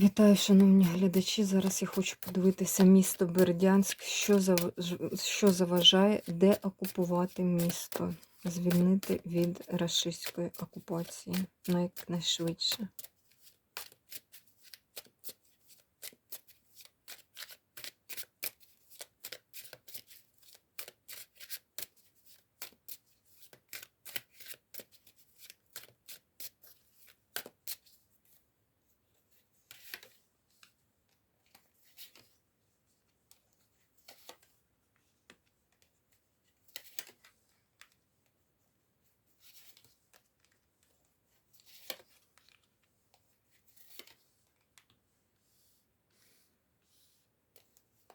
Вітаю, шановні глядачі. Зараз я хочу подивитися місто Бердянськ, що, що заважає, де окупувати місто, звільнити від рашистської окупації найшвидше.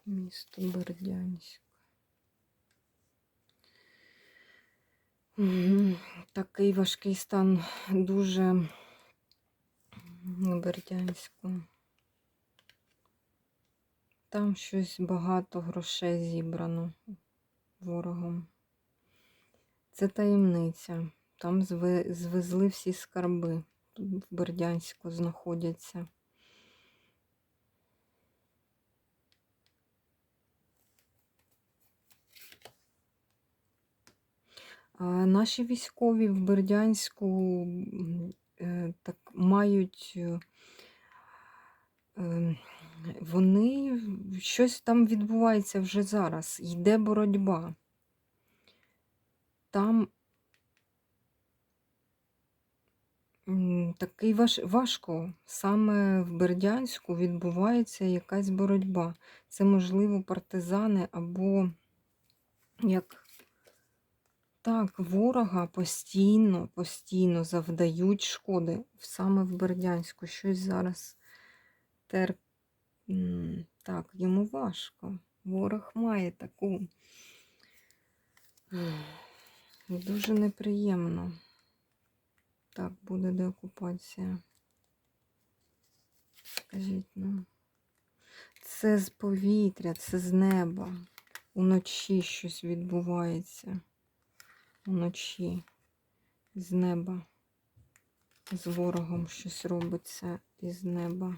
Місто Бердянськ. Такий важкий стан дуже Бердянську. Там щось багато грошей зібрано ворогом. Це таємниця. Там звезли всі скарби. В Бердянську знаходяться. Наші військові в Бердянську е, так мають. е, е, Вони щось там відбувається вже зараз. Йде боротьба. Там такий важ, важко. Саме в Бердянську відбувається якась боротьба. Це, можливо, партизани або як Так, ворога постійно, постійно завдають шкоди саме в Бердянську. Щось зараз тер... Так, йому важко. Ворог має таку. Дуже неприємно. Так, буде деокупація. Скажіть, ну. Це з повітря, це з неба. Уночі щось відбувається. Уночі з неба. З ворогом щось робиться із неба.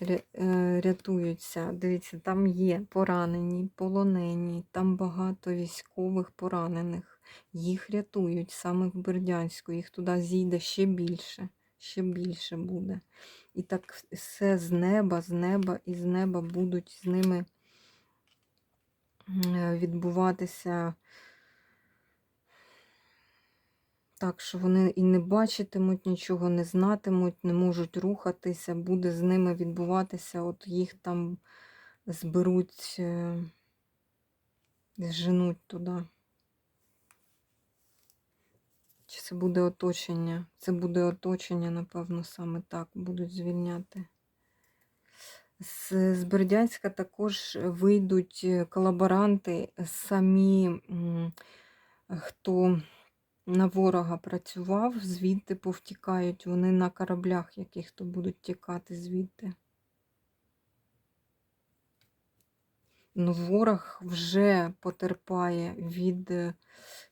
Е, Рятуються. Дивіться, там є поранені, полонені, там багато військових поранених. Їх рятують саме в Бердянську. Їх туди зійде ще більше, ще більше буде. І так все з неба, з неба і з неба будуть з ними е, відбуватися так, що вони і не бачитимуть нічого, не знатимуть, не можуть рухатися, буде з ними відбуватися, от їх там зберуть, е, зженуть туди. Чи це буде оточення? Це буде оточення, напевно, саме так будуть звільняти. З, з Бердянська також вийдуть е, колаборанти, самі, хто на ворога працював, звідти повтікають. Вони на кораблях яких то будуть тікати звідти. Ну, ворог вже потерпає від е,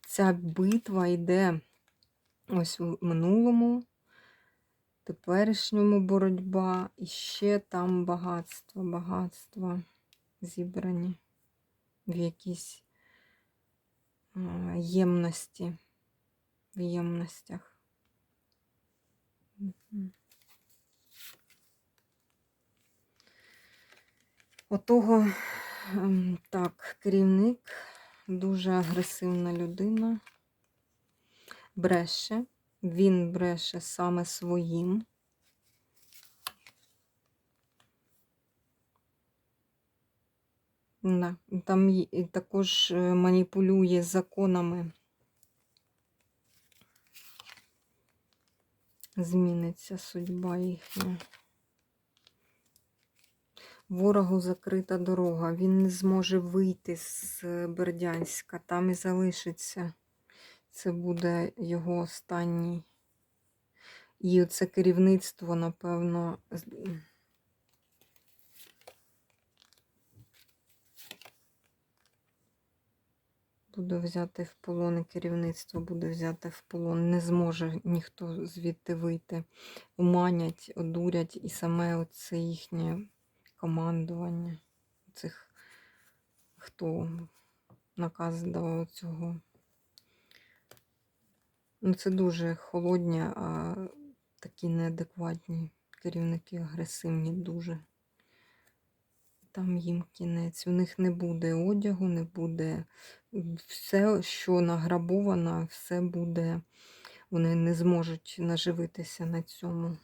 ця битва йде ось в минулому, теперішньому боротьба, і ще там багатство, багатства зібрані в якійсь ємності, в ємностях. Отого, ем, так, керівник, дуже агресивна людина, бреше, він бреше саме своїм. Да. Там також е, маніпулює законами. Зміниться судьба їхня. Ворогу закрита дорога. Він не зможе вийти з е, Бердянська. Там і залишиться. Це буде його останній. І це керівництво, напевно, буде взяти в полон, і керівництво буде взяти в полон. Не зможе ніхто звідти вийти. Уманять, одурять і саме оце їхнє командування. Цих, хто наказ давав цього. Ну, це дуже холодні, а такі неадекватні керівники, агресивні дуже. Там їм кінець. У них не буде одягу, не буде все, що награбовано, все буде. Вони не зможуть наживитися на цьому.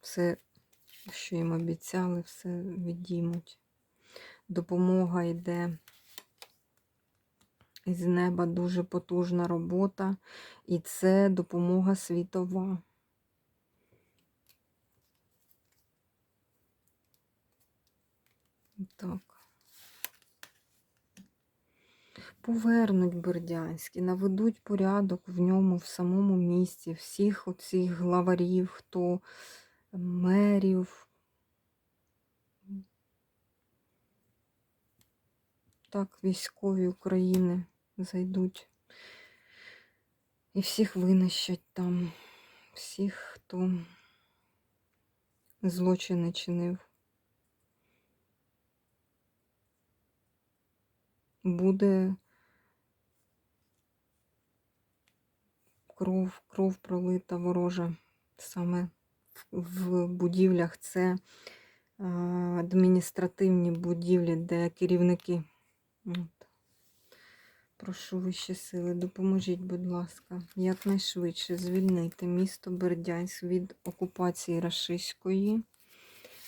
Все, що їм обіцяли, все відіймуть. Допомога йде з неба дуже потужна робота, і це допомога світова. Так. Повернуть Бердянський, наведуть порядок в ньому, в самому місті, всіх оцих главарів, хто мерів. Так, військові України зайдуть. І всіх винищать там, всіх, хто злочини чинив. Буде кров, кров пролита ворожа саме в, будівлях. Це адміністративні будівлі, де керівники. Прошу вищі сили, допоможіть, будь ласка, якнайшвидше звільнити місто Бердянськ від окупації рашистської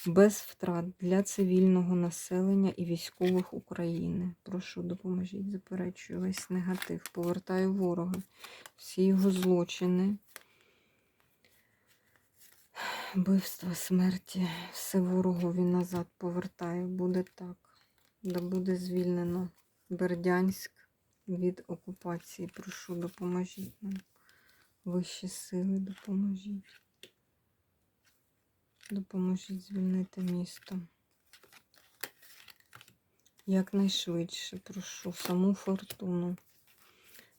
без втрат для цивільного населення і військових України. Прошу, допоможіть, заперечую весь негатив. Повертаю ворога, всі його злочини, вбивства, смерті, все ворогові назад повертаю. Буде так. Да буде звільнено Бердянськ від окупації. Прошу, допоможіть нам. Вищі сили, допоможіть. Допоможіть звільнити місто. Якнайшвидше прошу саму фортуну.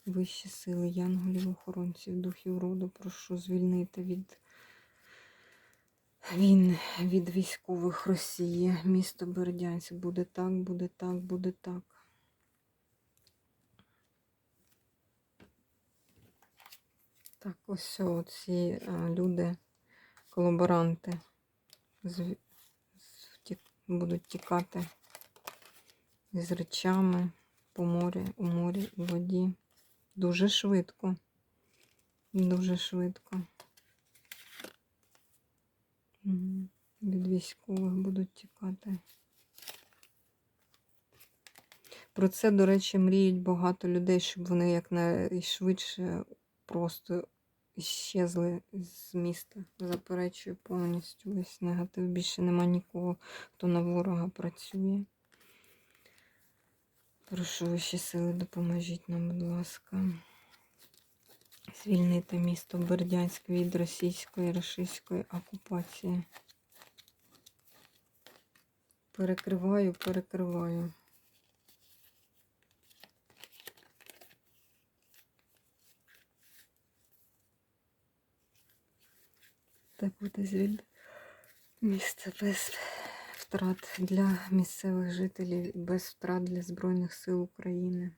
Вищі сили, янголів, охоронців, духів роду, прошу звільнити від він від військових Росії. Місто Бердянськ. Буде так, буде так, буде так. Так, ось ці люди, колаборанти з, з, втік, будуть тікати з речами по морі, у морі і воді. Дуже швидко. Дуже швидко. Від військових будуть тікати. Про це, до речі, мріють багато людей, щоб вони якнайшвидше просто щезли з міста. Заперечую повністю весь негатив. Більше нема нікого, хто на ворога працює. Прошу вищі сили, допоможіть нам, будь ласка. Звільнити місто Бердянськ від російської рашистської окупації. Перекриваю, перекриваю. Так буде звільнити місце без втрат для місцевих жителів, без втрат для Збройних сил України.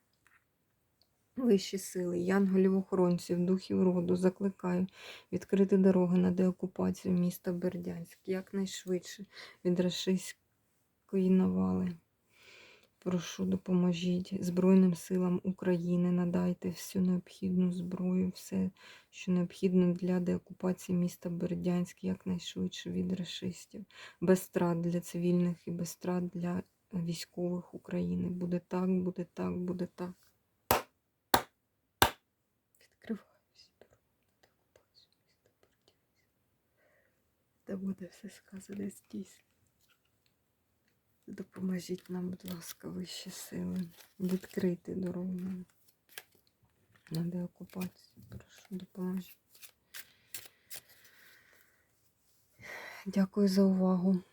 Вищі сили, янголів охоронців, духів роду закликаю відкрити дороги на деокупацію міста Бердянськ якнайшвидше від рашистської навали. Прошу, допоможіть Збройним силам України, надайте всю необхідну зброю, все, що необхідно для деокупації міста Бердянськ якнайшвидше від рашистів, без страт для цивільних і без страт для військових України. Буде так, буде так, буде так. Відкриваю всі дороги на деокупацію міста Бердянськ. Та буде все сказане здійснено. Допоможіть нам, будь ласка, вищі сили. Відкрити дорогу на деокупацію. Прошу, допоможіть. Дякую за увагу.